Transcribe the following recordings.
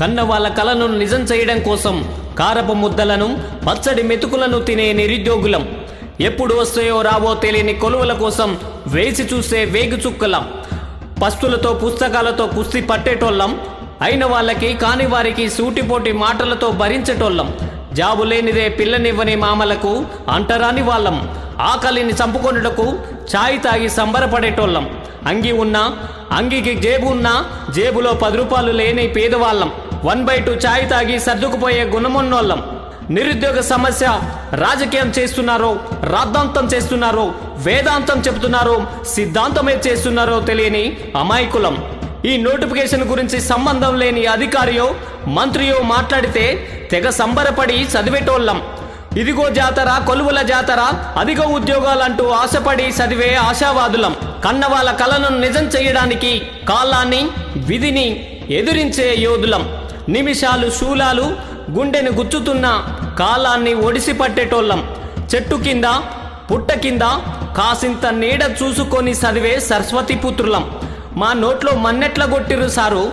కన్న వాళ్ళ కలను నిజం చేయడం కోసం కారపు ముద్దలను పచ్చడి మెతుకులను తినే నిరుద్యోగులం. ఎప్పుడు వస్తాయో రావో తెలియని కొలువుల కోసం వేసి చూసే వేగు చుక్కలం. పస్తులతో పుస్తకాలతో కుస్తీ పట్టేటోళ్ళం. అయిన వాళ్ళకి కాని వారికి సూటిపోటి మాటలతో భరించేటోళ్ళం. జాబు లేనిదే పిల్లనివ్వని మామలకు అంటరాని వాళ్ళం. ఆకలిని చంపుకొనుటకు ఛాయ్ తాగి సంబరపడేటోళ్ళం. అంగి ఉన్నా అంగికి జేబు ఉన్నా జేబులో పది రూపాయలు లేని పేదవాళ్ళం. వన్ బై టూ ఛాయ్ తాగి సర్దుకుపోయే గుణమున్నోళ్ళం. నిరుద్యోగ సమస్య రాజకీయం చేస్తున్నారో రాద్ధాంతం చేస్తున్నారో వేదాంతం చెబుతున్నారో సిద్ధాంతమే చేస్తున్నారో తెలియని అమాయకులం. ఈ నోటిఫికేషన్ గురించి సంబంధం లేని అధికారియో మంత్రియో మాట్లాడితే తెగ సంబరపడి చదివేటోళ్ళం. ఇదిగో జాతర కొలువుల జాతర అధిక ఉద్యోగాలంటూ ఆశపడి చదివే ఆశావాదులం. కన్న వాళ్ళ కలను నిజం చేయడానికి కాలాన్ని విధిని ఎదిరించే యోధులం. నిమిషాలు శూలాలు గుండెను గుచ్చుతున్న కాలాన్ని ఒడిసి పట్టేటోళ్ళం చెట్టు కింద పుట్ట కింద కాసింత నీడ చూసుకొని చదివే సరస్వతి పుత్రులం. మా నోట్లో మన్నెట్ల కొట్టిరు సారు?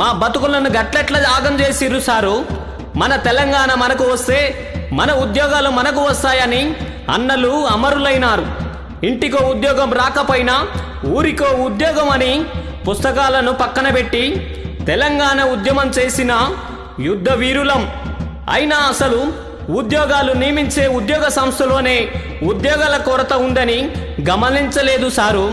మా బతుకులను గట్లెట్ల ఆగం చేసిరు సారు? మన తెలంగాణ మనకు వస్తే మన ఉద్యోగాలు మనకు వస్తాయని అన్నలు అమరులైనారు. ఇంటికో ఉద్యోగం రాకపోయినా ఊరికో ఉద్యోగం అని పుస్తకాలను పక్కన పెట్టి తెలంగాణ ఉద్యమం చేసిన యుద్ధ వీరులం. అయినా అసలు ఉద్యోగాలు నియమించే ఉద్యోగ సంస్థలోనే ఉద్యోగాల కొరత ఉందని గమనించలేదు సారు.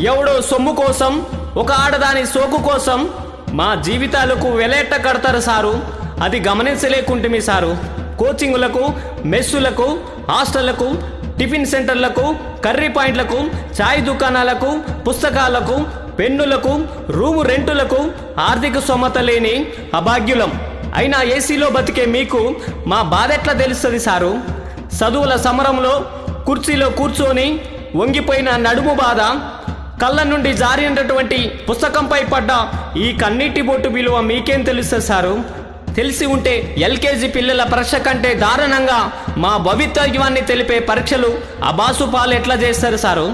ఎవడో సొమ్ము కోసం ఒక ఆడదాని సోకు కోసం మా జీవితాలకు వెలేట కడతారు సారు. అది గమనించలేకుంటుమి సారు. కోచింగులకు మెస్సులకు హాస్టళ్ళకు టిఫిన్ సెంటర్లకు కర్రీ పాయింట్లకు చాయ్ దుకాణాలకు పుస్తకాలకు పెన్నులకు రూము రెంటులకు ఆర్థిక సొమత లేని అభాగ్యులం. అయినా ఏసీలో బతికే మీకు మా బాధ ఎట్లా తెలుస్తుంది సారు? చదువుల సమరంలో కుర్చీలో కూర్చొని వంగిపోయిన నడుము బాధ కళ్ళ నుండి జారినటువంటి పుస్తకంపై పడ్డ ఈ కన్నీటి బొట్టు విలువ మీకేం తెలుస్తుంది సారు? తెలిసి ఉంటే ఎల్కేజీ పిల్లల పరీక్ష కంటే దారుణంగా మా భవితవ్యాన్ని తెలిపే పరీక్షలు అబాసు పాలు ఎట్లా చేస్తారు సారు?